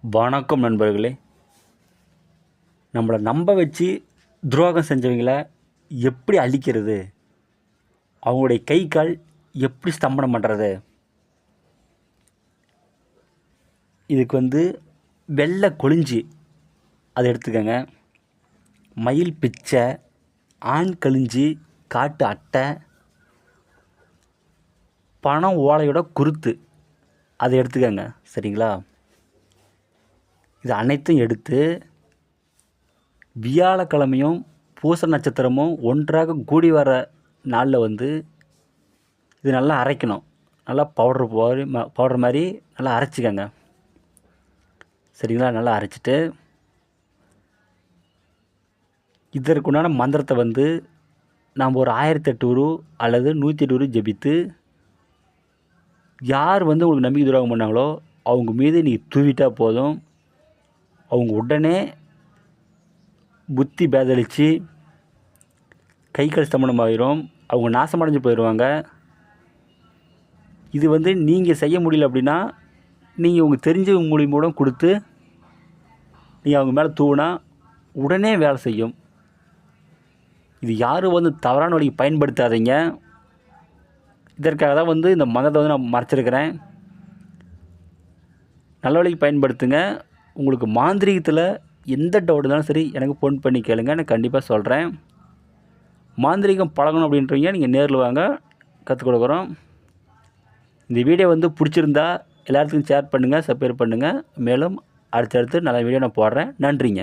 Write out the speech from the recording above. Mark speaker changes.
Speaker 1: வணக்கம் நண்பர்களே. நம்மளை நம்ப வச்சு துரோகம் செஞ்சவங்கள எப்படி அழிக்கிறது? அவங்களுடைய கை கால் எப்படி ஸ்தம்பனம் பண்ணுறது இதுக்கு வந்து வெள்ளை கொழிஞ்சி அதை எடுத்துக்கோங்க. மயில் பிச்சை ஆண் கழிஞ்சி காட்டு அட்டை பணம் ஓலையோட குருத்து. அதை எடுத்துக்கோங்க. சரிங்களா? இது அனைத்தும் எடுத்து வியாழக்கிழமையும் பூச நட்சத்திரமும் ஒன்றாக கூடி வர நாளில் வந்து இது நல்லா அரைக்கணும். நல்லா பவுட்ரு போய் பவுடர் மாதிரி நல்லா அரைச்சிக்கங்க. சரிங்களா? நல்லா அரைச்சிட்டு இதற்குண்டான மந்திரத்தை வந்து நாம் ஒரு ஆயிரத்தி எட்டு உரு அல்லது நூற்றி எட்டு உரு ஜெபித்து யார் வந்து உங்களுக்கு நம்பிக்கை துரோகம் பண்ணாங்களோ அவங்க மீது நீங்கள் தூவிட்டால் போதும். அவங்க உடனே புத்தி பேதளித்து கை கால் ஸ்தமனம் ஆயிரும். அவங்க நாசமடைஞ்சு போயிடுவாங்க இது வந்து நீங்கள் செய்ய முடியல அப்படின்னா நீங்கள் உங்கள் தெரிஞ்சவங்க மூலியமாக கொடுத்து நீங்கள் அவங்க மேலே தூவினா உடனே வேலை செய்யும். இது யாரும் வந்து தவறான வழிக்கு பயன்படுத்தாதீங்க. இதற்காக தான் வந்து இந்த மதத்தை வந்து நான் மறைச்சிருக்கிறேன். நல்ல வழிக்கு பயன்படுத்துங்க. உங்களுக்கு மாந்திரீகத்தில் எந்த டவுட் இருந்தாலும் சரி எனக்கு ஃபோன் பண்ணி கேளுங்க. நான் கண்டிப்பாக சொல்கிறேன் மாந்திரீகம் பழகணும் அப்படின்றீங்க நீங்கள் நேரில் வாங்க. கற்றுக் கொடுக்குறோம். இந்த வீடியோ வந்து பிடிச்சிருந்தா எல்லாத்துக்கும் ஷேர் பண்ணுங்கள் சப்ஸ்கிரைப் பண்ணுங்கள் மேலும் அடுத்தடுத்து நல்ல வீடியோ நான் போடுறேன். நன்றிங்க.